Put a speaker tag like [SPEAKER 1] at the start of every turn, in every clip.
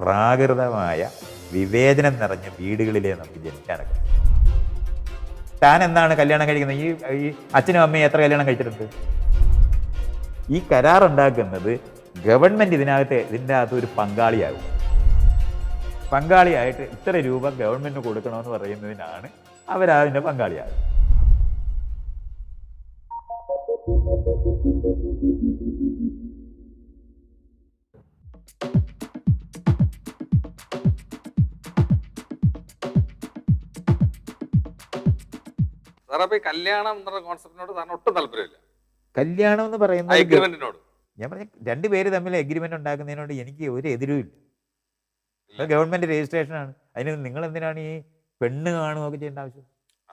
[SPEAKER 1] പ്രാകൃതമായ വിവേചനം നിറഞ്ഞ വീടുകളിലേ നമുക്ക് ജനിക്കാനൊക്കെ താൻ എന്താണ് കല്യാണം കഴിക്കുന്നത്? ഈ ഈ അച്ഛനും അമ്മയും എത്ര കല്യാണം കഴിച്ചിട്ടുണ്ട്? ഈ കരാർ ഉണ്ടാക്കുന്നത് ഗവൺമെന്റ് ഇതിനകത്ത് ഇതിന്റെ അകത്ത് ഒരു പങ്കാളിയാകും. പങ്കാളിയായിട്ട് ഇത്ര രൂപ ഗവൺമെന്റ് കൊടുക്കണമെന്ന് പറയുന്നതിനാണ് അവരതിന്റെ പങ്കാളിയാകും
[SPEAKER 2] സാർ അപ്പൊ ഈ കല്യാണം എന്നുള്ള കോൺസെപ്റ്റിനോട് സാറിന് ഒട്ടും താല്പര്യമില്ല.
[SPEAKER 1] കല്യാണം എന്ന് പറയുന്നത്
[SPEAKER 2] അഗ്രിമെന്റിനോട്
[SPEAKER 1] ഞാൻ പറഞ്ഞ രണ്ടുപേര് തമ്മിൽ എഗ്രിമെന്റ് ഉണ്ടാക്കുന്നതിനോട് എനിക്ക് ഒരു എതിരുമില്ല. അത് രജിസ്ട്രേഷൻ ആണ്. അതിന് നിങ്ങൾ എന്തിനാണ് ഈ പെണ്ണ് കാണുകയൊക്കെ ചെയ്യേണ്ട ആവശ്യം?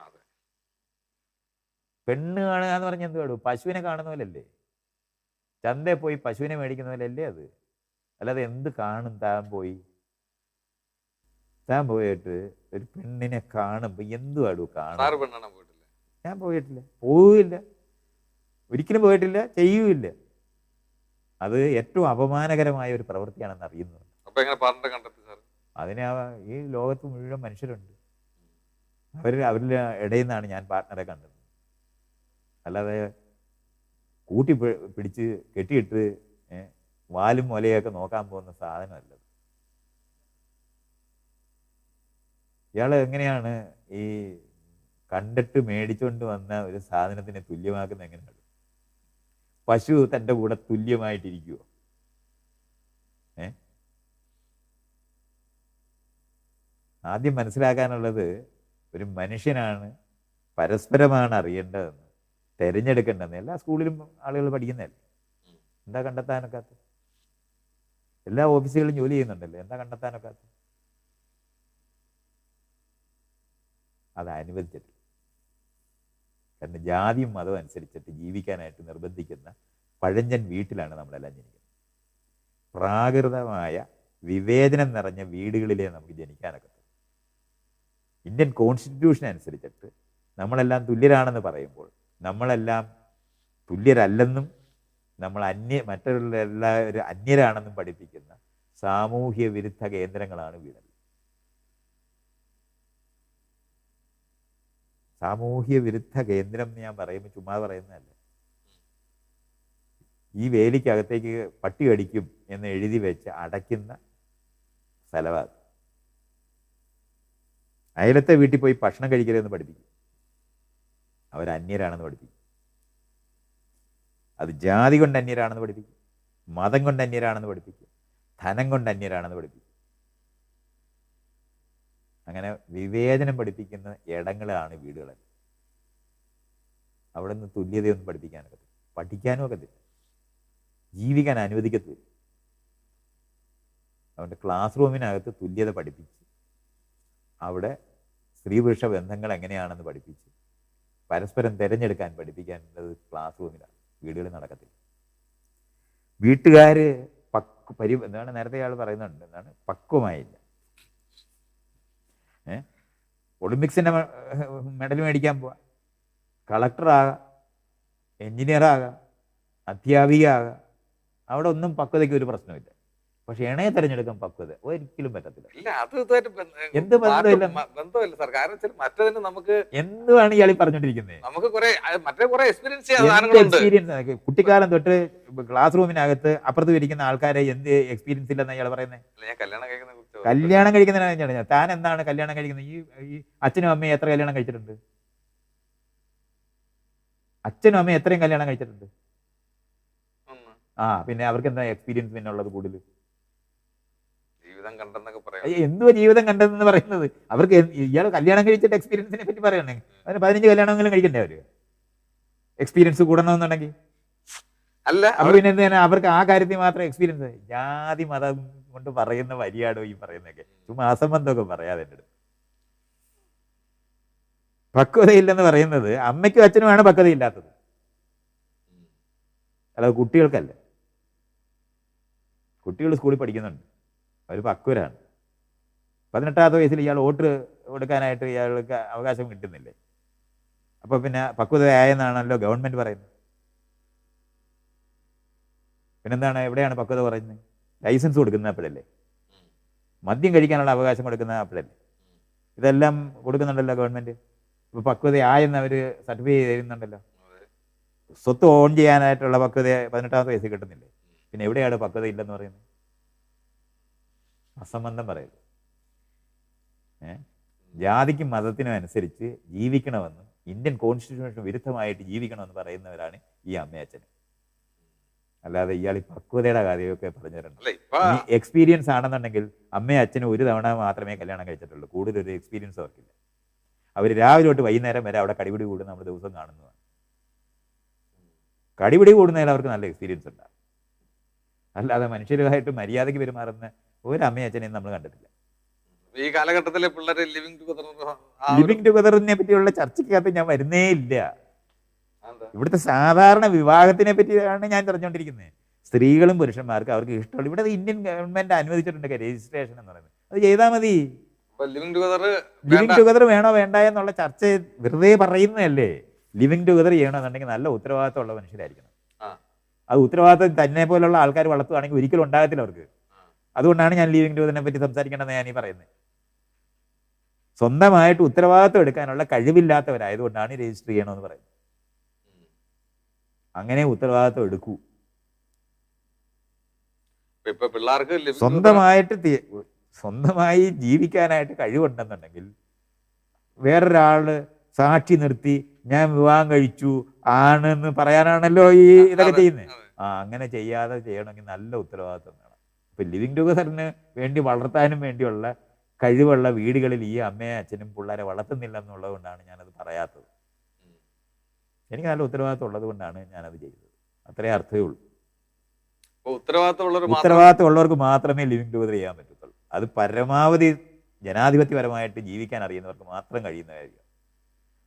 [SPEAKER 2] അതെ.
[SPEAKER 1] പെണ്ണ് കാണുക എന്ന് പറഞ്ഞാൽ എന്തുവാ പശുവിനെ കാണുന്ന പോലല്ലേ ചന്തയിൽ പോയി പശുവിനെ മേടിക്കുന്ന പോലല്ലേ അത്? അല്ലാതെ എന്ത് കാണും താൻ പോയി? താൻ പോയിട്ട് ഒരു പെണ്ണിനെ കാണുമ്പോൾ എന്തുവാടു കാണും.
[SPEAKER 2] സാറ് പെണ്ണാണ് പോയിട്ടില്ല
[SPEAKER 1] ഞാൻ പോയിട്ടില്ല. പോവില്ല ഒരിക്കലും പോയിട്ടില്ല ചെയ്യുമില്ല അത് ഏറ്റവും അപമാനകരമായ ഒരു പ്രവൃത്തിയാണെന്ന് അറിയുന്നത് അതിന് ഈ ലോകത്ത് മുഴുവൻ മനുഷ്യരുണ്ട്. അവർ അവരുടെ ഇടയിൽ നിന്നാണ് ഞാൻ പാർട്ട്ണറെ കണ്ടത്. അല്ലാതെ കൂട്ടി പിടിച്ച് കെട്ടിയിട്ട് വാലും മുലയൊക്കെ നോക്കാൻ പോകുന്ന സാധനമല്ല. ഇയാൾ എങ്ങനെയാണ് ഈ കണ്ടിട്ട് മേടിച്ചുകൊണ്ട് വന്ന ഒരു സാധനത്തിനെ തുല്യമാക്കുന്ന എങ്ങനെയാണ് പശു തന്റെ കൂടെ തുല്യമായിട്ടിരിക്കുവോ? ഏ? ആദ്യം മനസ്സിലാക്കാനുള്ളത് ഒരു മനുഷ്യനാണ് പരസ്പരമാണ് അറിയേണ്ടതെന്ന് തിരഞ്ഞെടുക്കേണ്ടതെന്ന്. എല്ലാ സ്കൂളിലും ആളുകൾ പഠിക്കുന്നതല്ലേ? എന്താ കണ്ടെത്താനൊക്കാത്ത എല്ലാ ഓഫീസുകളിലും ജോലി ചെയ്യുന്നുണ്ടല്ലോ? എന്താ കണ്ടെത്താനൊക്കാത്ത അത് അനുവദിച്ചിട്ടില്ല കാരണം ജാതിയും മതവും അനുസരിച്ചിട്ട് ജീവിക്കാനായിട്ട് നിർബന്ധിക്കുന്ന പഴഞ്ചൻ വീട്ടിലാണ് നമ്മളെല്ലാം ജനിക്കുന്നത്. പ്രാകൃതമായ വിവേചനം നിറഞ്ഞ വീടുകളിലേ നമുക്ക് ജനിക്കാനൊക്കെ ഇന്ത്യൻ കോൺസ്റ്റിറ്റ്യൂഷൻ അനുസരിച്ചിട്ട് നമ്മളെല്ലാം തുല്യരാണെന്ന് പറയുമ്പോൾ നമ്മളെല്ലാം തുല്യരല്ലെന്നും നമ്മൾ അന്യ മറ്റുള്ള എല്ലാവരും അന്യരാണെന്നും പഠിപ്പിക്കുന്ന സാമൂഹ്യ വിരുദ്ധ കേന്ദ്രങ്ങളാണ് വീടുകൾ. സാമൂഹ്യ വിരുദ്ധ കേന്ദ്രം എന്ന് ഞാൻ പറയുമ്പോൾ ചുമ്മാ പറയുന്നതല്ല. ഈ വേലിക്കകത്തേക്ക് പട്ടി കടിക്കും എന്ന് എഴുതി വെച്ച് അടയ്ക്കുന്ന സ്ഥലമാണ് അയലത്തെ വീട്ടിൽ പോയി ഭക്ഷണം കഴിക്കരുതെന്ന് പഠിപ്പിക്കും. അവർ അന്യരാണെന്ന് പഠിപ്പിക്കും. അത് ജാതി കൊണ്ട് അന്യരാണെന്ന് പഠിപ്പിക്കും. മതം കൊണ്ട് അന്യരാണെന്ന് പഠിപ്പിക്കും. ധനം കൊണ്ട് അന്യരാണെന്ന് പഠിപ്പിക്കും. അങ്ങനെ വിവേചനം പഠിപ്പിക്കുന്ന ഇടങ്ങളാണ് വീടുകളൊക്കെ അവിടെ നിന്ന് തുല്യതയൊന്നും പഠിപ്പിക്കാനൊക്കെ പഠിക്കാനും ഒക്കത്തില്ല. ജീവിക്കാൻ അനുവദിക്കത്തില്ല. അവന്റെ ക്ലാസ് റൂമിനകത്ത് തുല്യത പഠിപ്പിച്ച് അവിടെ സ്ത്രീ പുരുഷ ബന്ധങ്ങൾ എങ്ങനെയാണെന്ന് പഠിപ്പിച്ച് പരസ്പരം തിരഞ്ഞെടുക്കാൻ പഠിപ്പിക്കാനുള്ളത് ക്ലാസ് റൂമിലാണ് വീടുകളിൽ നടക്കത്തില്ല. വീട്ടുകാർ പക്വ പരി എന്താണ് നേരത്തെ ആൾ പറയുന്നുണ്ട് എന്താണ്? പക്വമായില്ല. ഒളിമ്പിക്സിന്റെ മെഡൽ മേടിക്കാൻ പോവാം. കളക്ടറാകാം എൻജിനീയറാകാം അധ്യാപിക ആകാം അവിടെ ഒന്നും പക്വതയ്ക്ക് ഒരു പ്രശ്നമില്ല. പക്ഷെ ഇണയെ തെരഞ്ഞെടുക്കാൻ പക്വത ഒരിക്കലും പറ്റത്തില്ല.
[SPEAKER 2] ഇല്ല അത്
[SPEAKER 1] എന്ത് ബന്ധമില്ല?
[SPEAKER 2] ബന്ധമില്ല സാർ. കാരണം മറ്റേതിന് നമുക്ക്
[SPEAKER 1] എന്തുവാണ് ഇയാൾ പറഞ്ഞോണ്ടിരിക്കുന്നത്
[SPEAKER 2] നമുക്ക് കുറെ മറ്റേ കുറെ എക്സ്പീരിയൻസ്
[SPEAKER 1] എക്സ്പീരിയൻസ് കുട്ടിക്കാലം തൊട്ട് ക്ലാസ് റൂമിനകത്ത് അപ്പുറത്ത് ഇരിക്കുന്ന ആൾക്കാരെ എന്ത് എക്സ്പീരിയൻസ് ഇല്ലെന്ന് ഇയാൾ പറയുന്നത്
[SPEAKER 2] ഞാൻ കല്യാണം കഴിക്കുന്ന
[SPEAKER 1] കല്യാണം കഴിക്കുന്നതിനാണ് ഞാൻ താൻ എന്താണ് കല്യാണം കഴിക്കുന്നത്? ഈ ഈ അച്ഛനും അമ്മയും എത്ര കല്യാണം കഴിച്ചിട്ടുണ്ട്? അച്ഛനും അമ്മയും എത്രയും കല്യാണം കഴിച്ചിട്ടുണ്ട്. ആ പിന്നെ അവർക്ക് എന്താ എക്സ്പീരിയൻസ് പിന്നെ ഉള്ളത് കൂടുതൽ? എന്തുവാ ജീവിതം കണ്ടതെന്ന് പറയുന്നത്? അവർക്ക് ഇയാൾ കല്യാണം കഴിച്ചിട്ട് എക്സ്പീരിയൻസിനെ പറ്റി പറയണേ. അതിന് പതിനഞ്ച് കല്യാണമെങ്കിലും കഴിക്കണ്ടേ അവർ? എക്സ്പീരിയൻസ് കൂടണമെന്നുണ്ടെങ്കിൽ?
[SPEAKER 2] അല്ല അവർ
[SPEAKER 1] പിന്നെ അവർക്ക് ആ കാര്യത്തിൽ മാത്രം എക്സ്പീരിയൻസ് ജാതി മതം കൊണ്ട് പറയുന്ന വരിയാടോ ഈ പറയുന്നതൊക്കെ? ചുമ്മാ അസംബന്ധമൊക്കെ പറയാതെ എന്റെ പക്വതയില്ലെന്ന് പറയുന്നത് അമ്മയ്ക്കും അച്ഛനുമാണ് പക്വതയില്ലാത്തത്. അല്ലാതെ കുട്ടികൾക്കല്ല. കുട്ടികൾ സ്കൂളിൽ പഠിക്കുന്നുണ്ട്. അവർ പക്വരാണ്. പതിനെട്ടാമത്തെ വയസ്സിൽ ഇയാൾ വോട്ട് കൊടുക്കാനായിട്ട് ഇയാൾക്ക് അവകാശം കിട്ടുന്നില്ലേ? അപ്പോൾ പിന്നെ പക്വതയായെന്നാണല്ലോ ഗവൺമെന്റ് പറയുന്നത്. പിന്നെന്താണ്? എവിടെയാണ് പക്വത പറയുന്നത്? ലൈസൻസ് കൊടുക്കുന്ന അപ്പോഴല്ലേ മദ്യം കഴിക്കാനുള്ള അവകാശം കൊടുക്കുന്ന അപ്പോഴല്ലേ ഇതെല്ലാം കൊടുക്കുന്നുണ്ടല്ലോ ഗവൺമെന്റ്. ഇപ്പൊ പക്വതയായെന്ന് അവർ സർട്ടിഫൈ ചെയ്യുന്നുണ്ടല്ലോ
[SPEAKER 2] അതെ.
[SPEAKER 1] സ്വത്ത് ഓൺ ചെയ്യാനായിട്ടുള്ള പക്വത പതിനെട്ടാമത്തെ വയസ്സിൽ കിട്ടുന്നില്ലേ? പിന്നെ എവിടെയാണ് പക്വത ഇല്ലെന്ന് പറയുന്നത്? അസംബന്ധം പറയരുത്. ഏ? ജാതിക്കും മതത്തിനും അനുസരിച്ച് ജീവിക്കണമെന്നും ഇന്ത്യൻ കോൺസ്റ്റിറ്റ്യൂഷൻ വിരുദ്ധമായിട്ട് ജീവിക്കണമെന്ന് പറയുന്നവരാണ് ഈ അമ്മയച്ഛനും അല്ലാതെ ഇയാൾ ഈ പക്വതയുടെ കാര്യമൊക്കെ പറഞ്ഞു തരണം
[SPEAKER 2] അല്ല
[SPEAKER 1] എക്സ്പീരിയൻസ് ആണെന്നുണ്ടെങ്കിൽ അമ്മയും അച്ഛനും ഒരു തവണ മാത്രമേ കല്യാണം കഴിച്ചിട്ടുള്ളൂ. കൂടുതൽ ഒരു എക്സ്പീരിയൻസ് അവർക്കില്ല. അവർ രാവിലെ തൊട്ട് വൈകുന്നേരം വരെ അവിടെ കടിപിടി കൂടുന്ന നമ്മൾ ദിവസം കാണുന്നതാണ്. കടിപിടി കൂടുന്നതിൽ അവർക്ക് നല്ല എക്സ്പീരിയൻസ് ഉണ്ടാകും. അല്ലാതെ മനുഷ്യരുമായിട്ട് മര്യാദയ്ക്ക് പെരുമാറുന്ന ഒരു അമ്മയും അച്ഛനെയും നമ്മൾ കണ്ടിട്ടില്ല.
[SPEAKER 2] ഈ കാലഘട്ടത്തിലെ പിള്ളേരെ ലിവിംഗ് ടുഗദർ
[SPEAKER 1] ലിവിങ് ടുഗദറിനെ പറ്റിയുള്ള ചർച്ചയ്ക്കകത്ത് ഞാൻ വരുന്നേ ഇല്ല. ഇവിടുത്തെ സാധാരണ വിവാഹത്തിനെ പറ്റിയാണ് ഞാൻ പറഞ്ഞുകൊണ്ടിരിക്കുന്നത്. സ്ത്രീകളും പുരുഷന്മാർക്കും അവർക്ക് ഇഷ്ടമുള്ള ഇവിടെ ഇന്ത്യൻ ഗവൺമെന്റ് അനുവദിച്ചിട്ടുണ്ട് രജിസ്ട്രേഷൻ എന്ന് പറയുന്നത്. അത് ചെയ്താൽ മതി.
[SPEAKER 2] ലിവിങ് ടുഗദർ
[SPEAKER 1] വേണോ വേണ്ട എന്നുള്ള ചർച്ച വെറുതെ പറയുന്നതല്ലേ. ലിവിങ് ടുഗദർ ചെയ്യണമെന്നുണ്ടെങ്കിൽ നല്ല ഉത്തരവാദിത്തമുള്ള മനുഷ്യരായിരിക്കണം. അത് ഉത്തരവാദിത്തം തന്നെ പോലുള്ള ആൾക്കാർ വളർത്തുകയാണെങ്കിൽ ഒരിക്കലും ഉണ്ടാകത്തില്ല അവർക്ക്. അതുകൊണ്ടാണ് ഞാൻ ലിവിങ് ടുഗദറിനെ പറ്റി സംസാരിക്കേണ്ടത് ഞാൻ ഈ പറയുന്നത്. സ്വന്തമായിട്ട് ഉത്തരവാദിത്തം എടുക്കാനുള്ള കഴിവില്ലാത്തവരായതുകൊണ്ടാണ് രജിസ്റ്റർ ചെയ്യണമെന്ന് പറയുന്നത്. അങ്ങനെ ഉത്തരവാദിത്വം എടുക്കൂ.
[SPEAKER 2] ഇപ്പൊ പിള്ളേർക്ക്
[SPEAKER 1] സ്വന്തമായിട്ട് സ്വന്തമായി ജീവിക്കാനായിട്ട് കഴിവുണ്ടെന്നുണ്ടെങ്കിൽ വേറൊരാൾ സാക്ഷി നിർത്തി ഞാൻ വിവാഹം കഴിച്ചു ആണെന്ന് പറയാനാണല്ലോ ഈ ഇതൊക്കെ ചെയ്യുന്നത്. ആ അങ്ങനെ ചെയ്യാതെ ചെയ്യണമെങ്കിൽ നല്ല ഉത്തരവാദിത്വം വേണം. ഇപ്പൊ ലിവിങ് ടുഗദറിന് വേണ്ടി വളർത്താനും വേണ്ടിയുള്ള കഴിവുള്ള വീടുകളിൽ ഈ അമ്മയും അച്ഛനും പിള്ളേരെ വളർത്തുന്നില്ല എന്നുള്ളത് കൊണ്ടാണ് ഞാനത് പറയാത്തത്. എനിക്ക് നല്ല ഉത്തരവാദിത്വം ഉള്ളത് കൊണ്ടാണ് ഞാനത് ചെയ്തത്. അത്രേ അർത്ഥമേ ഉള്ളൂ. ഉത്തരവാദിത്വം ഉള്ളവർക്ക് മാത്രമേ ലിവിങ് ടുഗദർ ചെയ്യാൻ പറ്റത്തുള്ളൂ. അത് പരമാവധി ജനാധിപത്യപരമായിട്ട് ജീവിക്കാൻ അറിയുന്നവർക്ക് മാത്രം കഴിയുന്ന കാര്യം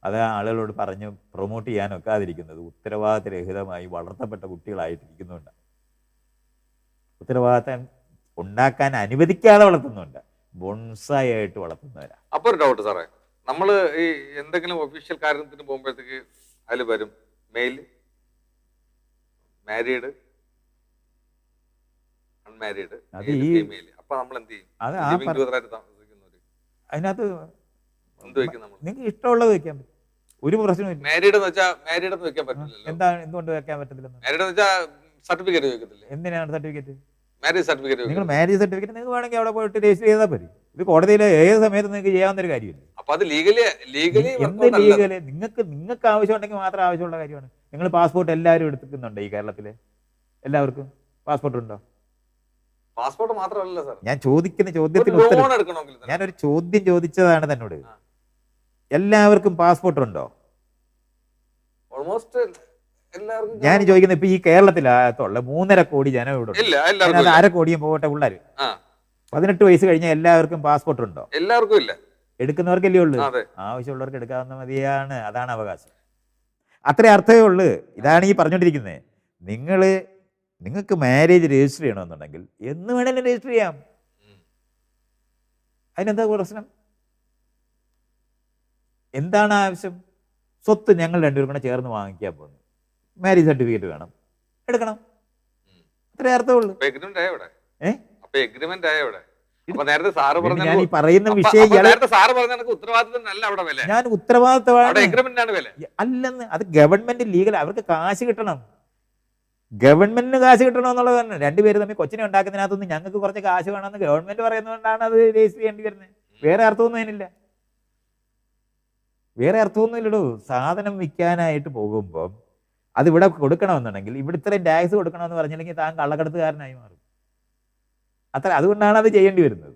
[SPEAKER 1] അത് ആളുകളോട് പറഞ്ഞ് പ്രൊമോട്ട് ചെയ്യാൻ ഒക്കാതിരിക്കുന്നത് ഉത്തരവാദിത്തരഹിതമായി വളർത്തപ്പെട്ട കുട്ടികളായിട്ടിരിക്കുന്നുണ്ട്. ഉത്തരവാദിത്തം ഉണ്ടാക്കാൻ അനുവദിക്കാതെ വളർത്തുന്നുണ്ട്. ബൊൺസായി ആയിട്ട് വളർത്തുന്നവരാ.
[SPEAKER 2] അപ്പൊ ഒരു ഡൗട്ട് സാറേ. നമ്മൾ ഈ എന്തെങ്കിലും ഒഫീഷ്യൽ കാര്യത്തിന് പോകുമ്പോഴത്തേക്ക് അതിൽ വരും. മെയിൽ മാരീഡ് അൺമാരീഡ് ഫീമെയിൽ അപ്പൊ നമ്മൾ എന്ത് ചെയ്യും?
[SPEAKER 1] അതിനകത്ത്
[SPEAKER 2] എന്ത് വെക്കും നമ്മൾ?
[SPEAKER 1] നിങ്ങൾക്ക് ഇഷ്ടമുള്ളത് വെക്കാൻ പറ്റും. ഒരു പ്രശ്നവും
[SPEAKER 2] മാരീഡ് എന്ന് വെച്ചാൽ മാരീഡ് എന്ന് വെക്കാൻ പറ്റില്ലല്ലോ
[SPEAKER 1] എന്താ എന്തുകൊണ്ട് വെക്കാൻ പറ്റില്ല
[SPEAKER 2] മാരീഡ് എന്ന് വെച്ചാൽ സർട്ടിഫിക്കറ്റ് വെക്കത്തില്ല
[SPEAKER 1] എന്തിനാണ് സർട്ടിഫിക്കറ്റ്
[SPEAKER 2] മാരേജ് സർട്ടിഫിക്കറ്റ്
[SPEAKER 1] നിങ്ങൾ മാരേജ് സർട്ടിഫിക്കറ്റ് നിങ്ങൾക്ക് വേണമെങ്കിൽ അവിടെ പോയിട്ട് രജിസ്റ്റർ ചെയ്താൽ മതി ഇത് കോടതിയിൽ ഏത് സമയത്ത് നിങ്ങൾക്ക് ചെയ്യാവുന്ന ഒരു കാര്യമില്ല?
[SPEAKER 2] അപ്പൊ അത് ലീഗലി ലീഗലി
[SPEAKER 1] എന്ത് ലീഗൽ നിങ്ങൾക്ക് നിങ്ങൾക്ക് ആവശ്യമുണ്ടെങ്കിൽ മാത്രം ആവശ്യമുള്ള കാര്യമാണ്. നിങ്ങൾ പാസ്പോർട്ട് എല്ലാവരും എടുക്കുന്നുണ്ടോ ഈ കേരളത്തിൽ? എല്ലാവർക്കും പാസ്പോർട്ട് ഉണ്ടോ?
[SPEAKER 2] പാസ്പോർട്ട് മാത്രമല്ല സാർ
[SPEAKER 1] ഞാൻ ചോദിക്കുന്ന ചോദ്യത്തിന് ഉത്തരം ഞാനൊരു ചോദ്യം ചോദിച്ചതാണ് തന്നോട് എല്ലാവർക്കും പാസ്പോർട്ട് ഉണ്ടോ?
[SPEAKER 2] ഓൾമോസ്റ്റ്
[SPEAKER 1] ഞാൻ ചോദിക്കുന്നത് ഇപ്പൊ ഈ കേരളത്തിലകത്തുള്ള മൂന്നര കോടി ജനം ഇവിടെ അര കോടിയും പോകട്ടെ പിള്ളേർ
[SPEAKER 2] ആ.
[SPEAKER 1] പതിനെട്ട് വയസ്സ് കഴിഞ്ഞ എല്ലാവർക്കും പാസ്പോർട്ട് ഉണ്ടോ
[SPEAKER 2] എല്ലാവർക്കും ഇല്ല.
[SPEAKER 1] എടുക്കുന്നവർക്കല്ലേ ഉള്ളൂ? ആവശ്യമുള്ളവർക്ക് എടുക്കാവുന്ന മതിയാണ്. അതാണ് അവകാശം. അത്രേ അർത്ഥമേ ഉള്ളൂ. ഇതാണ് ഈ പറഞ്ഞുകൊണ്ടിരിക്കുന്നത്. നിങ്ങൾ നിങ്ങൾക്ക് മാരേജ് രജിസ്റ്റർ ചെയ്യണമെന്നുണ്ടെങ്കിൽ എന്ന് വേണേലും രജിസ്റ്റർ ചെയ്യാം. അതിനെന്താ പ്രശ്നം? എന്താണ് ആവശ്യം? സ്വത്ത് ഞങ്ങൾ രണ്ടുപേരും കൂടെ ചേർന്ന് വാങ്ങിക്കാൻ പോകുന്നു. മാരേജ് സർട്ടിഫിക്കറ്റ് വേണം. എടുക്കണം. അത്രേ അർത്ഥമുള്ളൂ
[SPEAKER 2] അപ്പൊ എഗ്രിമെന്റ് ആയ ഇവിടെ? അപ്പൊ നേരത്തെ സാറ് പറഞ്ഞു
[SPEAKER 1] പറയുന്ന വിഷയം
[SPEAKER 2] നേരത്തെ സാറ് പറഞ്ഞ കണക്ക് അല്ല അവിടെ വില.
[SPEAKER 1] ഞാൻ ഉത്തരവാദിത്തമാണ്.
[SPEAKER 2] എഗ്രിമെന്റ് ആണ് വില.
[SPEAKER 1] അല്ലെന്ന് അത് ഗവൺമെന്റ് ലീഗൽ അവർക്ക് കാശ് കിട്ടണം. ഗവൺമെന്റിന് കാശ് കിട്ടണം തന്നെ. രണ്ടുപേര് തമ്മിൽ കൊച്ചിനെ ഉണ്ടാക്കുന്നതിനകത്തുനിന്ന് ഞങ്ങൾക്ക് കുറച്ച് കാശ് വേണമെന്ന് ഗവൺമെന്റ് പറയുന്നതുകൊണ്ടാണ് അത് രജിസ്റ്റർ ചെയ്യേണ്ടി വരുന്നത്. വേറെ അർത്ഥമൊന്നും അതിനില്ല. വേറെ അർത്ഥമൊന്നും ഇല്ലടോ. സാധനം വിൽക്കാനായിട്ട് പോകുമ്പോൾ അത് ഇവിടെ കൊടുക്കണമെന്നുണ്ടെങ്കിൽ ഇവിടെ ഇത്രയും ടാക്സ് കൊടുക്കണമെന്ന് പറഞ്ഞില്ലെങ്കിൽ താൻ കള്ളക്കടത്തുകാരനായി മാറും. അത്ര അതുകൊണ്ടാണ് അത് ചെയ്യേണ്ടി വരുന്നത്.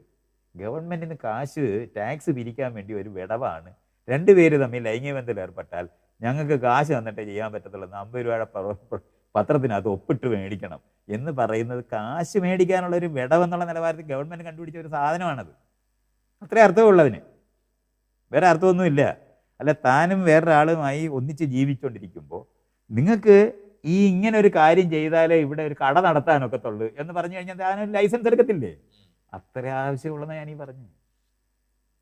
[SPEAKER 1] ഗവൺമെന്റിന് കാശ് ടാക്സ് പിരിക്കാൻ വേണ്ടി ഒരു വിടവാണ്. രണ്ടുപേര് തമ്മിൽ ലൈംഗിക ബന്ധത്തിൽ ഏർപ്പെട്ടാൽ ഞങ്ങൾക്ക് കാശ് തന്നിട്ടേ ചെയ്യാൻ പറ്റത്തുള്ളൂ അമ്പത് രൂപയുടെ പത്രത്തിനകത്ത് ഒപ്പിട്ട് മേടിക്കണം എന്ന് പറയുന്നത് കാശ് മേടിക്കാനുള്ള ഒരു വിടവെന്നുള്ള നിലവാരത്തിൽ ഗവൺമെന്റ് കണ്ടുപിടിച്ച ഒരു സാധനമാണത്. അത്രേ അർത്ഥമുള്ളതിന്. വേറെ അർത്ഥമൊന്നുമില്ല. അല്ല താനും വേറൊരാളുമായി ഒന്നിച്ച് ജീവിച്ചുകൊണ്ടിരിക്കുമ്പോൾ നിങ്ങൾക്ക് ഈ ഇങ്ങനെ ഒരു കാര്യം ചെയ്താലേ ഇവിടെ ഒരു കട നടത്താനൊക്കത്തുള്ളൂ എന്ന് പറഞ്ഞു കഴിഞ്ഞാൽ ഞാനൊരു ലൈസൻസ് എടുക്കത്തില്ലേ? അത്ര ആവശ്യമുള്ളതെന്ന് ഈ പറഞ്ഞു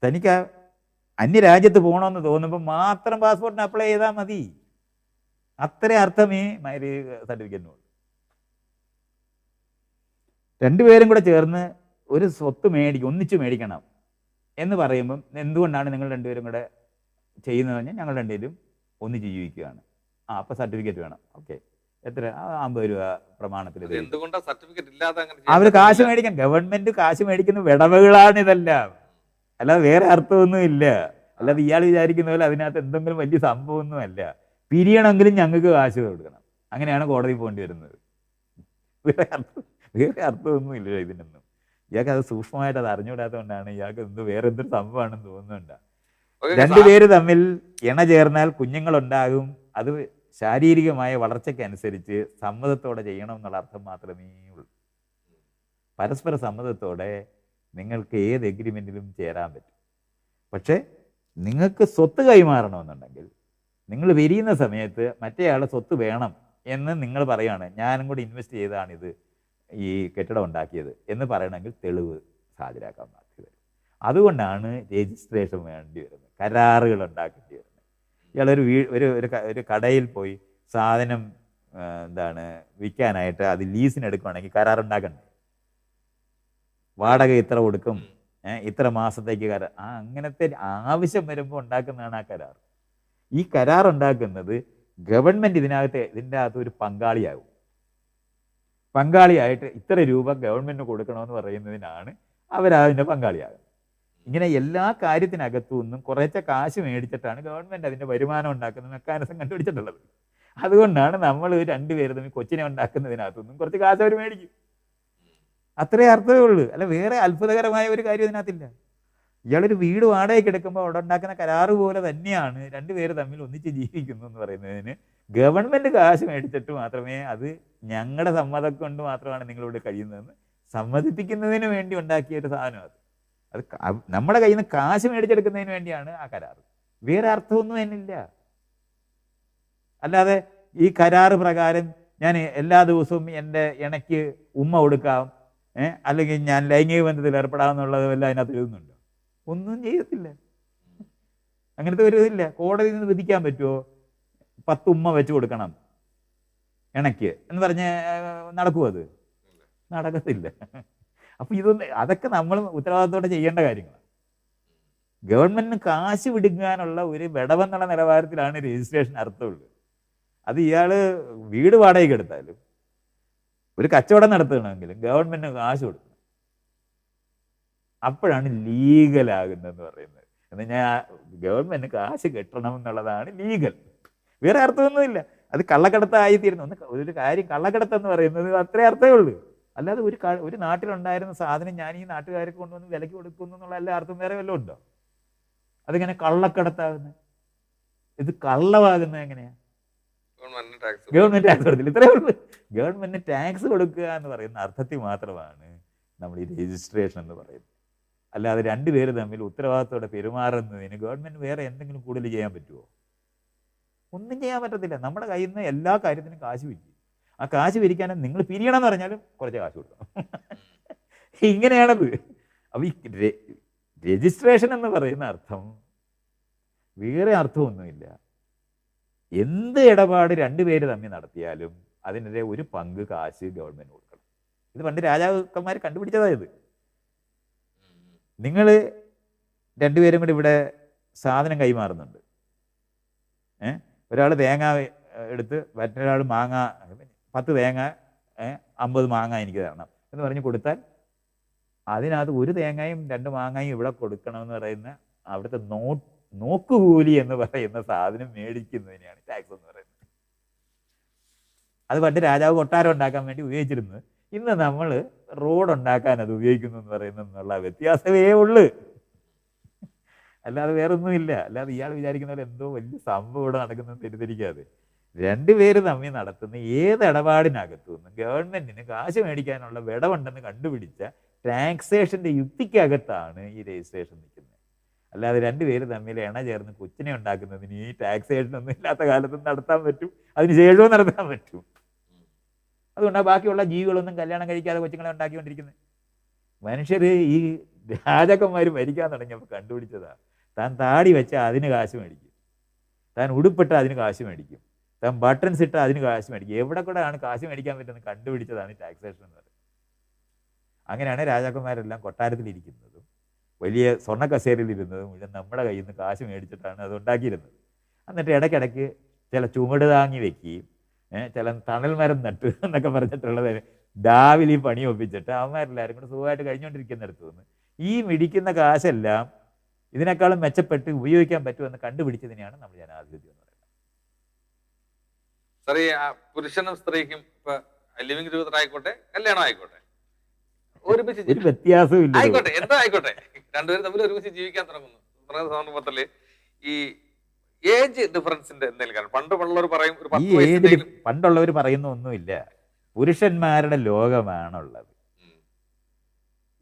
[SPEAKER 1] തനിക്ക് അന്യ അന്യരാജ്യത്ത് പോകണമെന്ന് തോന്നുമ്പോൾ മാത്രം പാസ്പോർട്ടിന് അപ്ലൈ ചെയ്താൽ മതി. അത്ര അർത്ഥമേ മാരേജ് സർട്ടിഫിക്കറ്റിനുള്ളൂ രണ്ടുപേരും കൂടെ ചേർന്ന് ഒരു സ്വത്ത് മേടിക്കും ഒന്നിച്ച് മേടിക്കണം എന്ന് പറയുമ്പം എന്തുകൊണ്ടാണ് നിങ്ങൾ രണ്ടുപേരും കൂടെ ചെയ്യുന്നതെന്ന് പറഞ്ഞാൽ ഞങ്ങൾ രണ്ടുപേരും ഒന്നിച്ച് ജീവിക്കുകയാണ്. ആ അപ്പോൾ സർട്ടിഫിക്കറ്റ് വേണം. ഓക്കെ എത്ര? അമ്പത് രൂപ പ്രമാണത്തിൽ
[SPEAKER 2] അവർ
[SPEAKER 1] അവർ കാശ് മേടിക്കാൻ ഗവൺമെന്റ് കാശ് മേടിക്കുന്ന വിടവുകളാണ് ഇതെല്ലാം. അല്ലാതെ വേറെ അർത്ഥമൊന്നും ഇല്ല. അല്ലാതെ ഇയാൾ വിചാരിക്കുന്ന പോലെ അതിനകത്ത് എന്തെങ്കിലും വലിയ സംഭവമൊന്നും അല്ല. പിരിയണമെങ്കിലും ഞങ്ങൾക്ക് കാശ് കൊടുക്കണം. അങ്ങനെയാണ് കോടതി പോകേണ്ടി വരുന്നത്. വേറെ അർത്ഥം വേറെ അർത്ഥമൊന്നും ഇല്ല ഇതിനൊന്നും. ഇയാൾക്ക് അത് സൂക്ഷ്മമായിട്ട് അത് അറിഞ്ഞുകൂടാത്തതുകൊണ്ടാണ് ഇയാൾക്ക് എന്ത് വേറെ എന്തൊരു സംഭവമാണെന്ന് തോന്നുന്നുണ്ട്. രണ്ടുപേര് തമ്മിൽ ഇണ ചേർന്നാൽ കുഞ്ഞുങ്ങളുണ്ടാകും. അത് ശാരീരികമായ വളർച്ചയ്ക്കനുസരിച്ച് സമ്മതത്തോടെ ചെയ്യണം എന്നുള്ള അർത്ഥം മാത്രമേ ഉള്ളൂ. പരസ്പര സമ്മതത്തോടെ നിങ്ങൾക്ക് ഏത് എഗ്രിമെന്റിലും ചേരാൻ പറ്റും. പക്ഷേ നിങ്ങൾക്ക് സ്വത്ത് കൈമാറണമെന്നുണ്ടെങ്കിൽ നിങ്ങൾ വിരിയുന്ന സമയത്ത് മറ്റേയാളെ സ്വത്ത് വേണം എന്ന് നിങ്ങൾ പറയുകയാണ് ഞാനും കൂടി ഇൻവെസ്റ്റ് ചെയ്താണിത് ഈ കെട്ടിടം ഉണ്ടാക്കിയത് എന്ന് പറയണമെങ്കിൽ തെളിവ് ഹാജരാക്കാൻ ബാധ്യത അതുകൊണ്ടാണ് രജിസ്ട്രേഷൻ വേണ്ടി വരുന്നത്. കരാറുകൾ ഉണ്ടാക്കേണ്ടി വരുന്നത് ഇയാളൊരു വീ ഒരു ഒരു കടയിൽ പോയി സാധനം എന്താണ് വിൽക്കാനായിട്ട് അത് ലീസിന് എടുക്കുകയാണെങ്കിൽ കരാറുണ്ടാക്കണ്ടേ വാടക ഇത്ര കൊടുക്കും ഇത്ര മാസത്തേക്ക് കരാർ ആ അങ്ങനത്തെ ആവശ്യം വരുമ്പോൾ ഉണ്ടാക്കുന്നതാണ് ആ കരാർ. ഈ കരാർ ഉണ്ടാക്കുന്നത് ഗവൺമെന്റ് ഇതിനകത്ത് ഇതിന്റെ അകത്ത് ഒരു പങ്കാളിയാകും പങ്കാളിയായിട്ട് ഇത്ര രൂപ ഗവൺമെന്റ് കൊടുക്കണമെന്ന് പറയുന്നതിനാണ് അവരതിന്റെ പങ്കാളിയാകുന്നത്. ഇങ്ങനെ എല്ലാ കാര്യത്തിനകത്തു നിന്നും കുറച്ച് കാശ് മേടിച്ചിട്ടാണ് ഗവൺമെന്റ് അതിന്റെ വരുമാനം ഉണ്ടാക്കുന്ന മെക്കാനിസം കണ്ടുപിടിച്ചിട്ടുള്ളത്. അതുകൊണ്ടാണ് നമ്മൾ രണ്ടുപേരും തമ്മിൽ കൊച്ചിനെ ഉണ്ടാക്കുന്നതിനകത്തു നിന്നും കുറച്ച് കാശ് അവർ മേടിക്കും. അത്രേ അർത്ഥമേ ഉള്ളൂ. അല്ല വേറെ അത്ഭുതകരമായ ഒരു കാര്യം ഇതിനകത്തില്ല. ഇയാളൊരു വീട് വാടകയ്ക്ക് എടുക്കുമ്പോൾ അവിടെ ഉണ്ടാക്കുന്ന കരാറ് പോലെ തന്നെയാണ് രണ്ടുപേര് തമ്മിൽ ഒന്നിച്ച് ജീവിക്കുന്നു എന്ന് പറയുന്നതിന് ഗവൺമെന്റ് കാശ് മേടിച്ചിട്ട് മാത്രമേ അത് ഞങ്ങളുടെ സമ്മതം കൊണ്ട് മാത്രമാണ് നിങ്ങളിവിടെ കഴിയുന്നതെന്ന് സമ്മതിപ്പിക്കുന്നതിന് വേണ്ടി ഉണ്ടാക്കിയ ഒരു സാധനം അത്. അത് നമ്മുടെ കയ്യിൽ നിന്ന് കാശ് മേടിച്ചെടുക്കുന്നതിന് വേണ്ടിയാണ് ആ കരാറ്. വേറെ അർത്ഥമൊന്നും എന്നില്ല. അല്ലാതെ ഈ കരാറ് പ്രകാരം ഞാൻ എല്ലാ ദിവസവും എന്റെ ഇണയ്ക്ക് ഉമ്മ കൊടുക്കാം അല്ലെങ്കിൽ ഞാൻ ലൈംഗിക ബന്ധത്തിൽ ഏർപ്പെടാമെന്നുള്ളത് എല്ലാം അതിനകത്ത് എഴുതുന്നുണ്ടോ? ഒന്നും ചെയ്യത്തില്ല. അങ്ങനത്തെ ഒരു ഇതില്ല. കോടതിയിൽ നിന്ന് വിധിക്കാൻ പറ്റുമോ? പത്ത് ഉമ്മ വെച്ച് കൊടുക്കണം ഇണയ്ക്ക് എന്ന് പറഞ്ഞ് നടക്കുമോ അത്? നടക്കത്തില്ല. അപ്പൊ ഇത് അതൊക്കെ നമ്മൾ ഉത്തരവാദിത്തോടെ ചെയ്യേണ്ട കാര്യങ്ങളാണ് ഗവൺമെന്റിന് കാശ് വിടുങ്ങാനുള്ള ഒരു വിടവെന്നുള്ള നിലവാരത്തിലാണ് രജിസ്ട്രേഷൻ അർത്ഥമുള്ളത് അത് ഇയാൾ വീട് വാടകയ്ക്ക് എടുത്താലും ഒരു കച്ചവടം നടത്തണമെങ്കിലും ഗവൺമെന്റിന് കാശ് കൊടുക്കണം. അപ്പോഴാണ് ലീഗലാകുന്നതെന്ന് പറയുന്നത്. എന്നാൽ ഞാൻ ഗവൺമെന്റിന് കാശ് കെട്ടണം എന്നുള്ളതാണ് ലീഗൽ വേറെ അർത്ഥമൊന്നുമില്ല. അത് കള്ളക്കടത്തായി തീരുന്നു ഒരു കാര്യം കള്ളക്കടത്തെന്ന് പറയുന്നത് അത്രേ അർത്ഥമേ ഉള്ളൂ. അല്ലാതെ ഒരു ഒരു നാട്ടിലുണ്ടായിരുന്ന സാധനം ഞാൻ ഈ നാട്ടുകാർക്ക് കൊണ്ടുവന്ന് വിലക്ക് കൊടുക്കുന്നു എന്നുള്ള എല്ലാ അർത്ഥം വേറെ വല്ലതും ഉണ്ടോ? അതിങ്ങനെ കള്ളക്കടത്താകുന്നത് ഇത് കള്ളമാകുന്നത് എങ്ങനെയാ? ഗവൺമെന്റ് ടാക്സ് കൊടുത്തില്ല. ഇത്രേ ഉള്ളൂ. ഗവൺമെന്റിന് ടാക്സ് കൊടുക്കുക എന്ന് പറയുന്ന അർത്ഥത്തിൽ മാത്രമാണ് നമ്മൾ ഈ രജിസ്ട്രേഷൻ എന്ന് പറയുന്നത്. അല്ലാതെ രണ്ടുപേര് തമ്മിൽ ഉത്തരവാദിത്തോടെ പെരുമാറുന്നതിന് ഗവൺമെന്റ് വേറെ എന്തെങ്കിലും കൂടുതൽ ചെയ്യാൻ പറ്റുമോ ഒന്നും ചെയ്യാൻ പറ്റത്തില്ല. നമ്മുടെ കയ്യിൽ നിന്ന് എല്ലാ കാര്യത്തിനും കാശ് പിരിക്കും ആ കാശ് പിരിക്കാനും നിങ്ങൾ പിരിയണം എന്ന് പറഞ്ഞാലും കുറച്ച് കാശ് കൊടുക്കണം. ഇങ്ങനെയാണത് അപ്പൊ ഈ രജിസ്ട്രേഷൻ എന്ന് പറയുന്ന അർത്ഥം വേറെ അർത്ഥമൊന്നുമില്ല. എന്ത് ഇടപാട് രണ്ടുപേര് തമ്മിൽ നടത്തിയാലും അതിനെതിരെ ഒരു പങ്ക് കാശ് ഗവൺമെന്റ് കൊടുക്കണം. ഇത് പണ്ട് രാജാക്കന്മാർ കണ്ടുപിടിച്ചതായത് നിങ്ങൾ രണ്ടുപേരും കൂടി ഇവിടെ സാധനം കൈമാറുന്നുണ്ട്. ഏഹ് ഒരാൾ തേങ്ങ എടുത്ത് മറ്റൊരാൾ മാങ്ങ പത്ത് തേങ്ങ അമ്പത് മാങ്ങ എനിക്ക് തരണം എന്ന് പറഞ്ഞ് കൊടുത്താൽ അതിനകത്ത് ഒരു തേങ്ങയും രണ്ട് മാങ്ങയും ഇവിടെ കൊടുക്കണമെന്ന് പറയുന്ന അവിടുത്തെ നോ നോക്കുകൂലി എന്ന് പറയുന്ന സാധനം മേടിക്കുന്നതിനെയാണ് ടാക്സ് എന്ന് പറയുന്നത്. അത് പണ്ട് രാജാവ് കൊട്ടാരം ഉണ്ടാക്കാൻ വേണ്ടി ഉപയോഗിച്ചിരുന്നത്. ഇന്ന് നമ്മൾ റോഡ് ഉണ്ടാക്കാൻ അത് ഉപയോഗിക്കുന്നു എന്ന് പറയുന്നുള്ള വ്യത്യാസമേ ഉള്ളു. അല്ലാതെ വേറൊന്നുമില്ല. അല്ലാതെ ഇയാൾ വിചാരിക്കുന്ന പോലെ എന്തോ വലിയ സംഭവം ഇവിടെ നടക്കുന്നത് തെറ്റിദ്ധരിക്കാതെ. രണ്ടുപേര് തമ്മിൽ നടത്തുന്ന ഏത് ഇടപാടിനകത്തു നിന്നും ഗവൺമെന്റിന് കാശ് മേടിക്കാനുള്ള വിടവുണ്ടെന്ന് കണ്ടുപിടിച്ച ടാക്സേഷന്റെ യുക്തിക്കകത്താണ് ഈ രജിസ്ട്രേഷൻ നിൽക്കുന്നത്. അല്ലാതെ രണ്ടുപേര് തമ്മിൽ എണ ചേർന്ന് കൊച്ചിനെ ഉണ്ടാക്കുന്നതിന് ഈ ടാക്സേഷൻ ഒന്നും ഇല്ലാത്ത കാലത്ത് നടത്താൻ പറ്റും അതിന് ശേഷവും നടത്താൻ പറ്റും. അതുകൊണ്ടാണ് ബാക്കിയുള്ള ജീവികളൊന്നും കല്യാണം കഴിക്കാതെ കൊച്ചുങ്ങളെ ഉണ്ടാക്കിക്കൊണ്ടിരിക്കുന്നത്. മനുഷ്യർ ഈ രാജാക്കന്മാർ ഭരിക്കാൻ തുടങ്ങിയപ്പോൾ കണ്ടുപിടിച്ചതാ. താൻ താടി വെച്ചാൽ അതിന് കാശ് മേടിക്കും. താൻ ഉടുപ്പിട്ടാൽ അതിന് കാശ് മേടിക്കും. താൻ ബട്ടൺസ് ഇട്ടാൽ അതിന് കാശ് മേടിക്കും. എവിടെ കൂടെ ആണ് കാശ് മേടിക്കാൻ പറ്റുന്നത്? കണ്ടുപിടിച്ചതാണ് ടാക്സേഷൻ എന്ന് പറയുന്നത്. അങ്ങനെയാണ് രാജാക്കന്മാരെല്ലാം കൊട്ടാരത്തിലിരിക്കുന്നതും വലിയ സ്വർണ കസേരയിലിരുന്നതും മുഴുവൻ നമ്മുടെ കയ്യിൽ നിന്ന് കാശ് മേടിച്ചിട്ടാണ് അത് ഉണ്ടാക്കിയിരുന്നത്. എന്നിട്ട് ഇടയ്ക്കിടയ്ക്ക് ചില ചുമട് താങ്ങി വെക്കുകയും ചില തണൽ മരം നട്ടു എന്നൊക്കെ പറഞ്ഞിട്ടുള്ളത് രാവിലെ ഈ പണി ഒപ്പിച്ചിട്ട് അവന്മാരെല്ലാവരും കൂടെ സുഖമായിട്ട് കഴിഞ്ഞുകൊണ്ടിരിക്കുന്നിടത്ത് നിന്ന് ഈ മിടിക്കുന്ന കാശെല്ലാം ഇതിനേക്കാളും മെച്ചപ്പെട്ട് ഉപയോഗിക്കാൻ പറ്റുമെന്ന് കണ്ടുപിടിച്ചതിനെയാണ് നമ്മൾ ജനാധിപത്യം
[SPEAKER 2] സാർ ഈ പുരുഷനും സ്ത്രീക്കും ഇപ്പൊ ലിവിംഗ് ടുഗദർ ആയിക്കോട്ടെ കല്യാണം ആയിക്കോട്ടെ. ഒരുമിച്ച്
[SPEAKER 1] ഒരു
[SPEAKER 2] ജീവി-
[SPEAKER 1] വ്യത്യാസവും ഇല്ല
[SPEAKER 2] ആയിക്കോട്ടെ എന്താ ആയിക്കോട്ടെ? രണ്ടുപേരും തമ്മിൽ ഒരുമിച്ച് ജീവിക്കാൻ തുടങ്ങുന്നു. തുടങ്ങുന്ന സന്ദർഭത്തിൽ ഈ ഏജ് ഡിഫറൻസിന്റെ എന്തെങ്കിലും കാരണം? പണ്ട് ഉള്ളവർ പറയും ഒരു
[SPEAKER 1] ഈ
[SPEAKER 2] വയസ്സിന്റെ
[SPEAKER 1] പണ്ടുള്ളവർ പറയുന്ന ഒന്നുമില്ല പുരുഷന്മാരുടെ ലോകമാണുള്ളത്.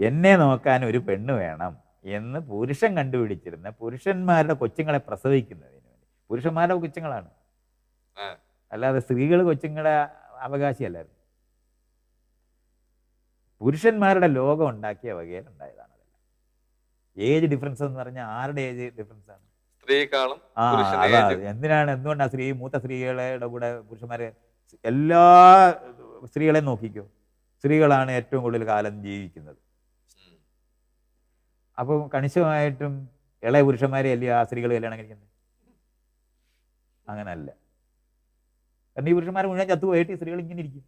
[SPEAKER 1] എന്നെ നോക്കാൻ ഒരു പെണ്ണ് വേണം എന്ന് പുരുഷൻ കണ്ടുപിടിച്ചിരുന്ന പുരുഷന്മാരുടെ കൊച്ചുങ്ങളെ പ്രസവിക്കുന്നതിന് വേണ്ടി. പുരുഷന്മാരുടെ കൊച്ചുങ്ങളാണ്. അല്ലാതെ സ്ത്രീകൾ കൊച്ചുങ്ങളെ അവകാശിയല്ലായിരുന്നു. പുരുഷന്മാരുടെ ലോകം ഉണ്ടാക്കിയ വകയിൽ ഉണ്ടായതാണ് ഏജ് ഡിഫറൻസ് എന്ന് പറഞ്ഞാൽ ആരുടെ ഏജ് ഡിഫറൻസ് ആണ്? അതാ എന്തിനാണ് എന്തുകൊണ്ടാണ് സ്ത്രീ മൂത്ത സ്ത്രീകളുടെ കൂടെ പുരുഷന്മാരെ എല്ലാ സ്ത്രീകളെയും നോക്കിക്കോ. സ്ത്രീകളാണ് ഏറ്റവും കൂടുതൽ കാലം ജീവിക്കുന്നത്. അപ്പം കണിശമായിട്ടും ഇളയ പുരുഷന്മാരെ അല്ലേ ആ സ്ത്രീകൾ കല്യാണം കഴിക്കുന്നത്? അങ്ങനല്ല. കാരണം ഈ പുരുഷന്മാരെ മുഴുവൻ ചത്തുപോയിട്ട് സ്ത്രീകൾ ഇങ്ങനെ ഇരിക്കും.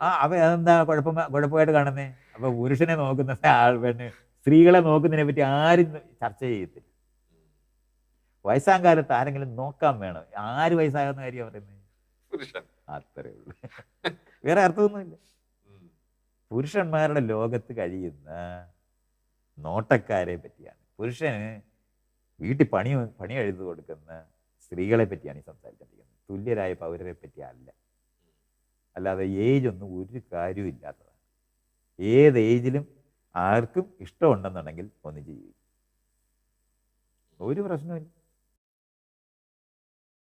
[SPEAKER 2] ആ,
[SPEAKER 1] അപ്പൊ അതെന്താ കുഴപ്പം കുഴപ്പമായിട്ട് കാണുന്നേ? അപ്പൊ പുരുഷനെ നോക്കുന്ന ആൾ പെണ്ണ് സ്ത്രീകളെ നോക്കുന്നതിനെ പറ്റി ആരും ചർച്ച ചെയ്യത്തില്ല. വയസ്സാം കാലത്ത് ആരെങ്കിലും നോക്കാൻ വേണം? ആര് വയസ്സാകുന്ന കാര്യം പറയുന്നത് അത്രേ ഉള്ളൂ. വേറെ അർത്ഥമൊന്നുമില്ല. പുരുഷന്മാരുടെ ലോകത്ത് കഴിയുന്ന നോട്ടക്കാരെ പറ്റിയാണ്. പുരുഷന് വീട്ടിൽ പണി പണി എഴുതി കൊടുക്കുന്ന സ്ത്രീകളെ പറ്റിയാണ് ഈ സംസാരിച്ചിരിക്കുന്നത് തുല്യരായ പൗരരെ പറ്റിയല്ല അല്ലാതെ ഏജ് ഒന്നും ഒരു കാര്യവും ഇല്ലാത്തതാണ്. ഏത് ഏജിലും ആർക്കും ഇഷ്ടമുണ്ടെന്നുണ്ടെങ്കിൽ ഒന്ന് ജീവിക്കും. ഒരു പ്രശ്നമില്ല